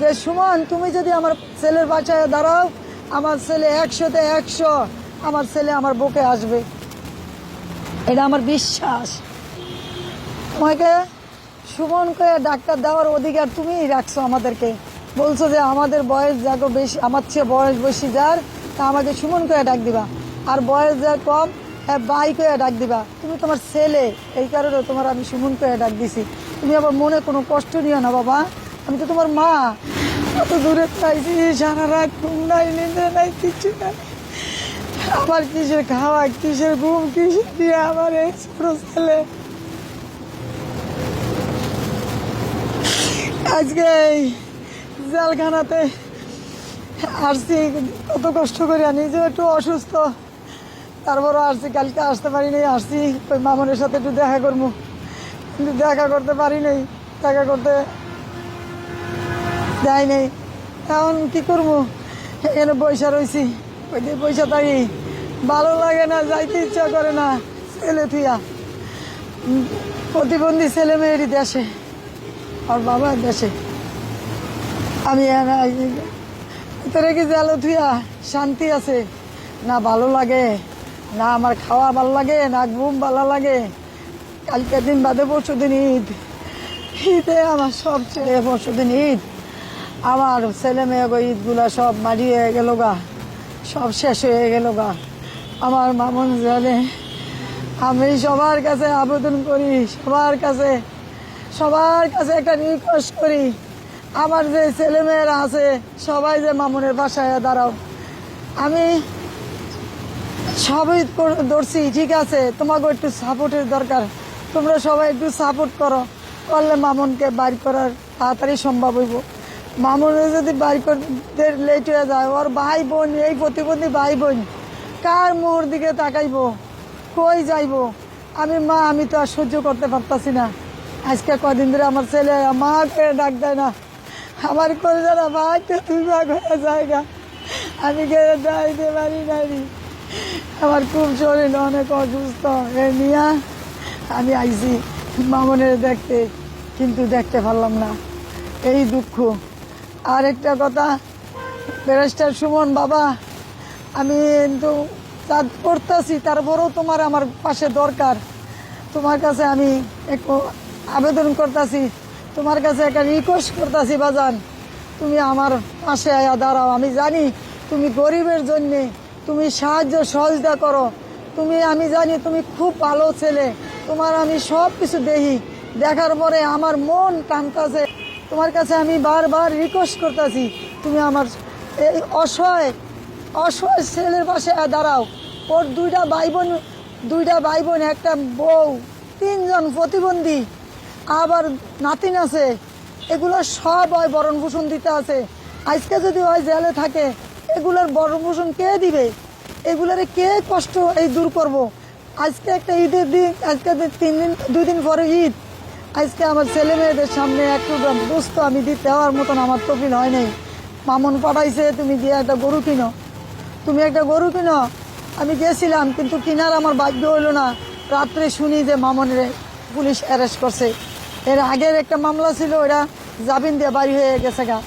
যে, সুমন, তুমি যদি আমার ছেলের বাসায় দাঁড়াও, আমার ছেলে একশোতে একশো, আমার ছেলে আমার বুকে আসবে। এটা আমার বিশ্বাস। তোমাকে সুমনকে ডাক্তার দেওয়ার অধিকার তুমিই রাখছো আমাদেরকে। বলছো যে, আমাদের বয়স যাকে বেশি, আমার চেয়ে বয়স বেশি যার, তা আমাকে সুমন করে ডাক দিবা। আর বয়স যার কম হ্যাঁ বাই করে ডাক দিবা। তুমি তোমার ছেলে, এই কারণে তোমার আমি সুমন করে ডাক দিছি। তুমি আবার মনে কোনো কষ্ট নিও না, বাবা। আমি তো তোমার মা। অত দূরে পাইছি সারা রাত ঘুম নাই, নিন্দে নাই কিছু নাই। আমার কিসের খাওয়া, কিসের ঘুম, কিসের দিয়ে আমার এই ছোট ছেলে? আজকে এই জেলখানাতে আসছি কত কষ্ট করে, নিজেও একটু অসুস্থ। তারপরও আসছি কালকে আসতে পারি নাই আসছি ওই মামনের সাথে একটু দেখা করব। কিন্তু দেখা করতে পারি নাই। দেখা করতে দেয় নেই। এখন কি করব? এখানে পয়সা রয়েছি ওই যে পয়সা থাকি। ভালো লাগে না যাইতে ইচ্ছা করে না ছেলে উম, প্রতিবন্ধী ছেলে মেয়েরই দেশে আর বাবা দেশে। আমি ভিতরে কি জালো থুইয়া? শান্তি আছে। না ভালো লাগে না আমার খাওয়া ভালো লাগে না ঘুম ভালো লাগে। কালকে দিন বাদে পরশু দিন ঈদ। ঈদে আমার সব ছেলে পরশু দিন ঈদ। আমার ছেলে মেয়ে ঈদগুলা সব মারি হয়ে গেল গা। সব শেষ হয়ে গেল গা। আমার মামন জানে, আমি সবার কাছে আবেদন করি, সবার কাছে সবার কাছে একটা রিকোয়েস্ট করি। আমার যে ছেলেমেয়েরা আছে, সবাই যে মামুনের বাসায় দাঁড়াও। আমি সবই ধরছি, ঠিক আছে তোমাকে একটু সাপোর্টের দরকার। তোমরা সবাই একটু সাপোর্ট করো, করলে মামুনকে বাইর করার তাড়াতাড়ি সম্ভব হইব। মামুনে যদি বাইর করতে লেট হয়ে যায়, ওর ভাই বোন এই প্রতিবন্ধী ভাই বোন কার মোহর দিকে তাকাইবো? কই যাইবো? আমি মা, আমি তো আর সহ্য করতে পারতাছি না। আজকে কদিন ধরে আমার ছেলে মা করে ডাক দেয় না। আমার করে যারা ভাইতে তুই ভাগ হয়ে জায়গা আমি গেলে যাইতে পারি নাই আমার খুব শরীর অনেক অসুস্থ। এ নিয়া আমি আইছি মামনের দেখতে, কিন্তু দেখতে পারলাম না। এই দুঃখ। আর একটা কথা, ব্যারিস্টার সুমন বাবা, আমি কিন্তু কাজ করতেছি, তারপরেও তোমার আমার পাশে দরকার। তোমার কাছে আমি একটু আবেদন করতেছি, তোমার কাছে একটা রিকোয়েস্ট করতেছি, বাজান, তুমি আমার পাশে আয়া দাঁড়াও। আমি জানি তুমি গরিবের জন্যে, তুমি সাহায্য সহযোগিতা করো। তুমি, আমি জানি তুমি খুব ভালো ছেলে, তোমার আমি সব কিছু দেখি। দেখার পরে আমার মন টানতেছে তোমার কাছে আমি বারবার রিকোয়েস্ট করতেছি, তুমি আমার এই অসহায় অসহায় ছেলের পাশে দাঁড়াও। ওর দুইটা ভাই বোন দুইটা ভাই বোন একটা বউ, তিনজন প্রতিবন্ধী, আবার নাতিন আছে। এগুলো সব হয় বরণ দিতে আছে। আজকে যদি হয় জেলে থাকে, এগুলোর বরণ কে দিবে? এগুলোরে কে কষ্ট এই দূর করব। আজকে একটা ঈদের দিন, আজকে তিন দিন, দুই দিন পরে ঈদ। আজকে আমার ছেলে মেয়েদের সামনে একটু দোস্ত আমি দিতে হওয়ার মতন আমার তফিল হয় নাই। মামন পাঠাইছে, তুমি গিয়ে একটা গরু কিনো। তুমি একটা গরু কিনো? আমি গেছিলাম, কিন্তু কিনার আমার ভাগ্য হইল না। রাত্রে শুনি যে মামনের পুলিশ অ্যারেস্ট করছে। এর আগের একটা মামলা ছিল ওরা জামিন দিয়ে বাড়ি হয়ে গেছে গা।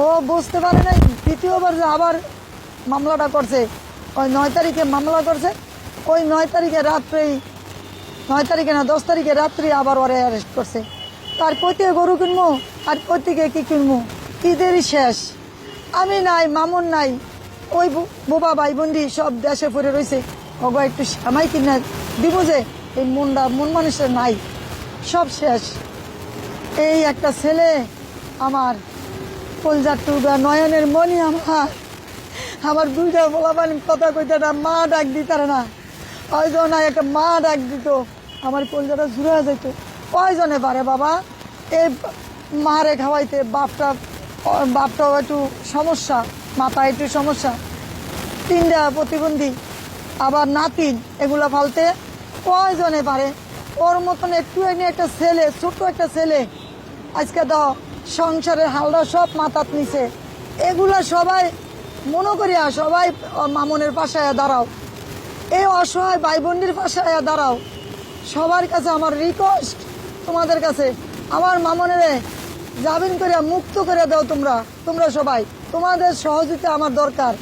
ও বুঝতে পারে নাই, দ্বিতীয়বার যে আবার মামলাটা করছে। ওই নয় তারিখে মামলা করছে? ওই নয় তারিখে রাত্রেই নয় তারিখে না, দশ তারিখে রাত্রি আবার ওরা অ্যারেস্ট করছে। তার কোথেকে গরু কিনবো আর কোথেকে কি কিনবো ঈদেরই শেষ। আমি নাই, মামুন নাই, ওই বোবা ভাই বন্দি সব দেশে পড়ে রয়েছে ওগো একটু সামাই কিনা দিব যে, এই মনটা মন মানুষের নাই। সব শেষ। এই একটা ছেলে আমার কলজার টুকা নয়নের মনি আমার। আমার দুইটা বলাবান কথা কইতে না, মা ডাক দিতার না। হয়তো না একটা মা ডাক দিত। আমার কলজাটা জুড়ে যেত কয়জনে পারে বাবা? এই মারে খাওয়াইতে বাপটা বাপটাও একটু সমস্যা মাথা একটু সমস্যা। তিনটা প্রতিবন্ধী, আবার নাতিন এগুলো ফালতে কয়জনে পারে? ওর মতন একটু এনে একটা ছেলে, ছোট্ট একটা ছেলে, আজকে দাও, সংসারের হালটা সব মাথাত নিছে। এগুলা সবাই মনে করিয়া, সবাই মামনের পাশে দাঁড়াও। এই অসহায় ভাই বোনদের পাশে দাঁড়াও। সবার কাছে আমার রিকোয়েস্ট তোমাদের কাছে। আমার মামনেরে জামিন করে মুক্ত করে দাও তোমরা তোমরা সবাই। তোমাদের সহযোগিতা আমার দরকার।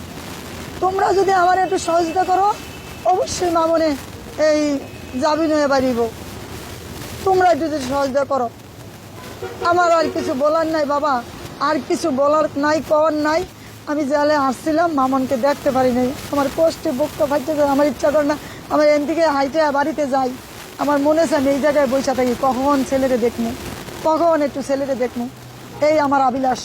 তোমরা যদি আমার একটু সহযোগিতা করো, অবশ্যই মামনে এই জামিন হয়ে বাড়িব। তোমরা একটু যদি সহযোগিতা করো। আমার আর কিছু বলার নাই বাবা। আর কিছু বলার নাই, কওয়ার নাই। আমি জেলে আসছিলাম, মামনকে দেখতে পারি নাই। আমার কষ্টে বুকটা যায়, আমার ইচ্ছা করে না, আমার এন হাইটে বাড়িতে যাই। আমার মনে আছে আমি এই জায়গায় বসে থাকি, কখন ছেলেরে দেখব কখন একটু ছেলেরে দেখব এই আমার অভিলাষ।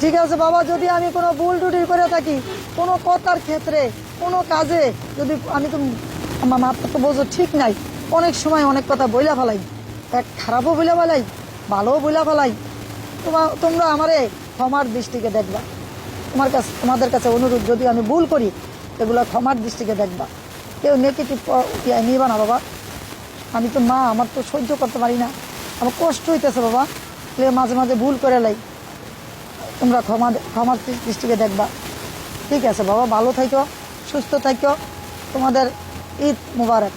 ঠিক আছে বাবা, যদি আমি কোনো ভুল টুটি করে থাকি, কোনো কথার ক্ষেত্রে, কোনো কাজে, যদি আমি তো আমার মাথা তো বোঝো ঠিক নাই। অনেক সময় অনেক কথা বইলা ফেলাই। এক খারাপও বইলা ফেলাই, ভালোও বইলা ফেলাই। তোমার তোমরা আমারে ক্ষমার দৃষ্টিকে দেখবা। তোমার কাছে তোমাদের কাছে অনুরোধ, যদি আমি ভুল করি, এগুলো ক্ষমার দৃষ্টিকে দেখবা। কেউ নেগেটিভ নিবা না বাবা। আমি তো মা, আমার তো সহ্য করতে পারি না। আমার কষ্ট হইতেছে বাবা। মাঝে মাঝে ভুল করে লাই। তোমরা ক্ষমা ক্ষমার দৃষ্টিকে দেখবা। ঠিক আছে বাবা, ভালো থাকো সুস্থ থাকো তোমাদের ঈদ মুবারক।